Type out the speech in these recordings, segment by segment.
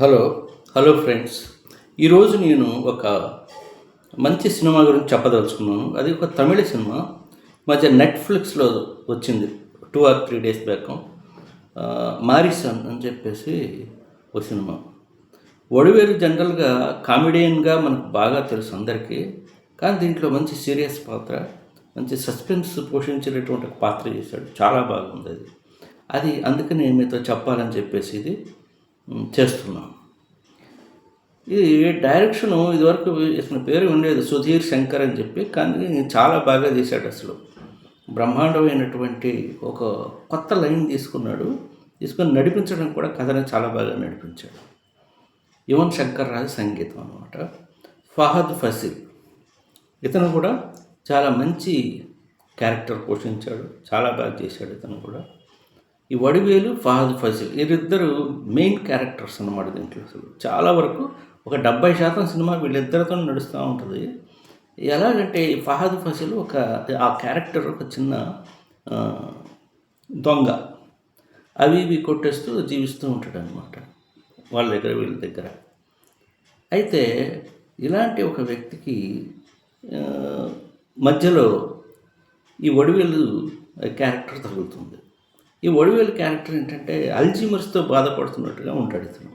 Hello hello friends. ఈరోజు నేను ఒక మంచి సినిమా గురించి చెప్పదలుచుకున్నాను. అది ఒక తమిళ సినిమా. మధ్య నెట్ఫ్లిక్స్లో వచ్చింది. Two or three days back Morrison అని చెప్పేసి ఒక సినిమా. ఒడివేరు జనరల్గా కామెడియన్గా మనకు బాగా తెలుసు అందరికీ. కానీ దీంట్లో మంచి సీరియస్ పాత్ర మంచి సస్పెన్స్ పోషించేటటువంటి పాత్ర చేశాడు. చాలా బాగుంది అది. అది అందుకని మీతో చెప్పాలని చెప్పేసి ఇది. చేస్తున్నాం. ఇది డైరెక్షన్ ఇదివరకు ఇతని పేరు ఉండేది సుధీర్ శంకర్ అని చెప్పి కానీ చాలా బాగా తీశాడు అసలు. బ్రహ్మాండమైనటువంటి ఒక కొత్త లైన్ తీసుకున్నాడు. తీసుకొని నడిపించడం కూడా కథని చాలా బాగా నడిపించాడు. యువన్ శంకర్ రాజు సంగీతం అనమాట ఫహద్ ఫసిల్ ఇతను కూడా చాలా మంచి క్యారెక్టర్ పోషించాడు. చాలా బాగా చేశాడు ఇతను కూడా. ఈ వడివేలు ఫహద్ ఫజిల్ వీరిద్దరు మెయిన్ క్యారెక్టర్స్ అన్నమాట దీంట్లో అసలు. చాలా వరకు ఒక డెబ్బై శాతం సినిమా వీళ్ళిద్దరితో నడుస్తూ ఉంటుంది. ఎలాగంటే ఈ ఫహద్ ఫసిల్ ఒక ఆ క్యారెక్టర్ ఒక చిన్న దొంగ. అవి ఇవి కొట్టేస్తూ జీవిస్తూ ఉంటాడు అనమాట వాళ్ళ దగ్గర వీళ్ళ దగ్గర. అయితే ఇలాంటి ఒక వ్యక్తికి మధ్యలో ఈ వడివేలు క్యారెక్టర్ తగులుతుంది. ఈ ఒడివేలు క్యారెక్టర్ ఏంటంటే అల్జీమర్స్తో బాధపడుతున్నట్టుగా ఉంటాడు ఇతను.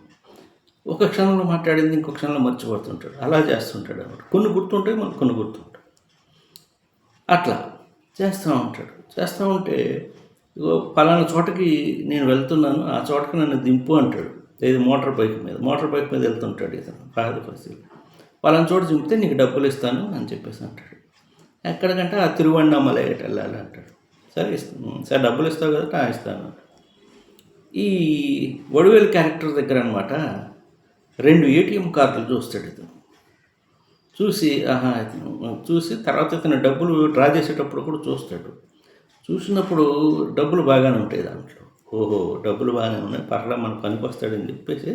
ఒక క్షణంలో మాట్లాడింది ఇంకొక క్షణంలో మర్చిపోతుంటాడు. అలా చేస్తుంటాడు అనమాట కొన్ని గుర్తుంటాయి మనకు కొన్ని గుర్తుంటాయి. అట్లా చేస్తూ ఉంటాడు. చేస్తూ ఉంటే ఇగో పలానా చోటకి నేను వెళ్తున్నాను ఆ చోటకి నన్ను దింపు అంటాడు. ఇది మోటార్ బైక్ మీద మోటార్ బైక్ మీద వెళ్తుంటాడు ఇతను బాధ పరిస్థితి పలానా చోట దింపితే నీకు డబ్బులు ఇస్తాను అని చెప్పేసి అంటాడు. ఎక్కడికంటే ఆ తిరువണ്ണామలై వెళ్ళాలి అంటాడు. సరే ఇస్తాను సరే డబ్బులు ఇస్తావు కదా "ఆ, ఇస్తాను. ఈ వడివేలు క్యారెక్టర్ దగ్గర అనమాట రెండు ఏటీఎం కార్డులు చూస్తాడు ఇతను. చూసి ఆహా ఇతను చూసి తర్వాత ఇతను డబ్బులు డ్రా చేసేటప్పుడు కూడా చూస్తాడు. చూసినప్పుడు డబ్బులు బాగానే ఉంటాయి దాంట్లో. ఓహో డబ్బులు బాగానే ఉన్నాయి పర్లా మనకు పనికొస్తాడని చెప్పేసి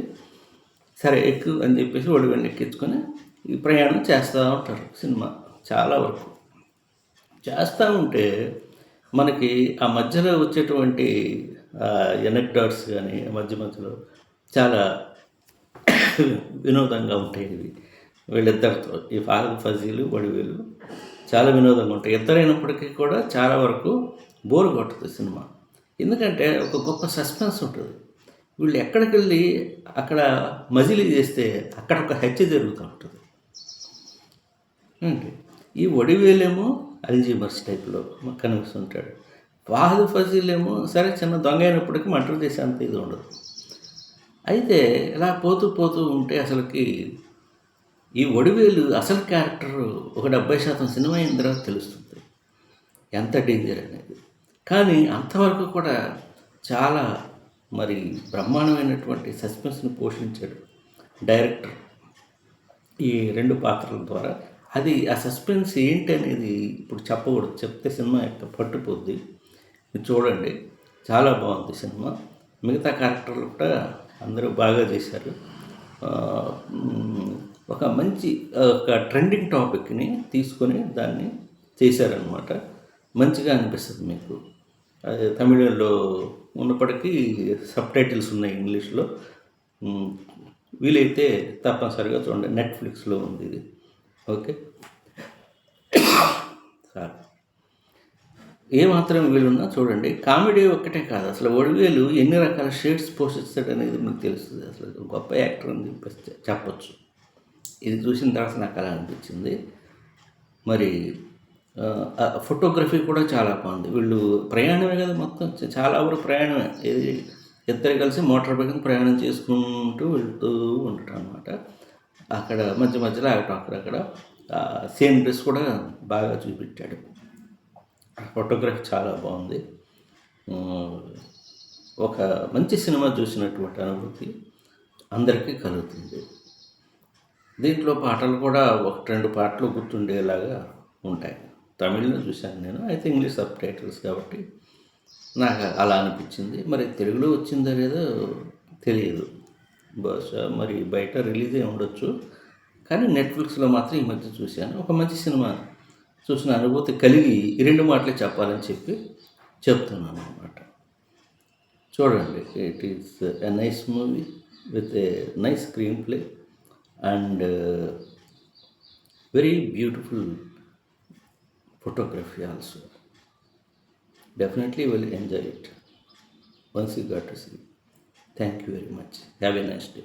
సరే ఎక్కువ అని చెప్పేసి వడివేలు ఎక్కించుకొని ఈ ప్రయాణం చేస్తూ ఉంటారు సినిమా చాలా వరకు. చేస్తూ ఉంటే మనకి ఆ మధ్యలో వచ్చేటువంటి ఎనక్డాట్స్ కానీ మధ్య మధ్యలో చాలా వినోదంగా ఉంటాయి ఇవి. వీళ్ళిద్దరితో ఈ ఫాదర్ ఫజీలు వడివేలు చాలా వినోదంగా ఉంటాయి. ఇద్దరైనప్పటికీ కూడా చాలా వరకు బోరు కొట్టదు సినిమా. ఎందుకంటే ఒక గొప్ప సస్పెన్స్ ఉంటుంది. వీళ్ళు ఎక్కడికి వెళ్ళి అక్కడ మజిలీ చేస్తే అక్కడ ఒక హత్య జరుగుతూ ఉంటుంది. ఏంటి? ఈ ఒడివేలేమో అల్జీబర్స్ టైప్లో కనిపిస్తుంటాడు. వాహద్ ఫజీల్ ఏమో సరే చిన్న దొంగ అయినప్పటికీ మటర్ చేసే అంత ఇది ఉండదు. అయితే ఇలా పోతూ పోతూ ఉంటే అసలుకి ఈ ఒడివేలు అసలు క్యారెక్టర్ ఒక డెబ్బై శాతం సినిమా అయిన తర్వాత తెలుస్తుంది. ఎంత డేంజర్ అనేది. కానీ అంతవరకు కూడా చాలా మరి బ్రహ్మాండమైనటువంటి సస్పెన్స్ని పోషించాడు డైరెక్టర్ ఈ రెండు పాత్రల ద్వారా అది ఆ సస్పెన్స్ ఏంటి అనేది ఇప్పుడు చెప్పకూడదు. చెప్తే సినిమా యొక్క పట్టుపోద్ది. మీరు చూడండి. చాలా బాగుంది సినిమా. మిగతా క్యారెక్టర్లు కూడా అందరూ బాగా చేశారు. ఒక మంచి ఒక ట్రెండింగ్ టాపిక్ని తీసుకొని దాన్ని చేశారనమాట మంచిగా అనిపిస్తుంది మీకు. అది తమిళంలో ఉన్నప్పటికీ సబ్ టైటిల్స్ ఉన్నాయి ఇంగ్లీష్లో. వీలైతే తప్పనిసరిగా చూడండి. నెట్ఫ్లిక్స్లో ఉంది ఇది. ఓకే. సార్. ఏమాత్రం వీలున్నా చూడండి. కామెడీ ఒక్కటే కాదు. అసలు ఒడివేలు ఎన్ని రకాల షేడ్స్ పోషిస్తాడు అనేది మీకు తెలుస్తుంది. అసలు గొప్ప యాక్టర్ అని చెప్పేస్తే చెప్పచ్చు చెప్పొచ్చు. ఇది చూసిన తర్వాత నాకు అలా అనిపించింది. మరి ఫోటోగ్రఫీ కూడా చాలా బాగుంది. వీళ్ళు ప్రయాణమే కదా మొత్తం. చాలా వరకు ప్రయాణమే. ఇది ఇద్దరు కలిసి మోటార్ బైక్ ప్రయాణం చేసుకుంటూ వెళ్తూ ఉంటారు అనమాట అక్కడ మధ్య మధ్యలో ఆగటం అక్కడక్కడ సేమ్ డ్రెస్ కూడా బాగా చూపించాడు ఫోటోగ్రఫీ చాలా బాగుంది. ఒక మంచి సినిమా చూసినటువంటి అనుభూతి అందరికీ కలుగుతుంది. దీంట్లో పాటలు కూడా ఒకటి రెండు పాటలు గుర్తుండేలాగా ఉంటాయి. తమిళ్ళో చూశాను నేను. అయితే ఇంగ్లీష్ సబ్ టైటిల్స్ కాబట్టి నాకు అలా అనిపించింది. మరి తెలుగులో వచ్చిందో లేదో తెలియదు. బహుశా మరి బయట రిలీజ్ అయి ఉండొచ్చు. కానీ నెట్ఫ్లిక్స్లో మాత్రం ఈ మధ్య చూశాను. ఒక మంచి సినిమా చూసిన అనుభూతి కలిగి ఈ రెండు మాటలే చెప్పాలని చెప్పి చెప్తున్నాను అనమాట చూడండి. It is a nice movie with a nice screenplay and very beautiful photography also definitely will enjoy it once you got to. Thank you very much. Have a nice day.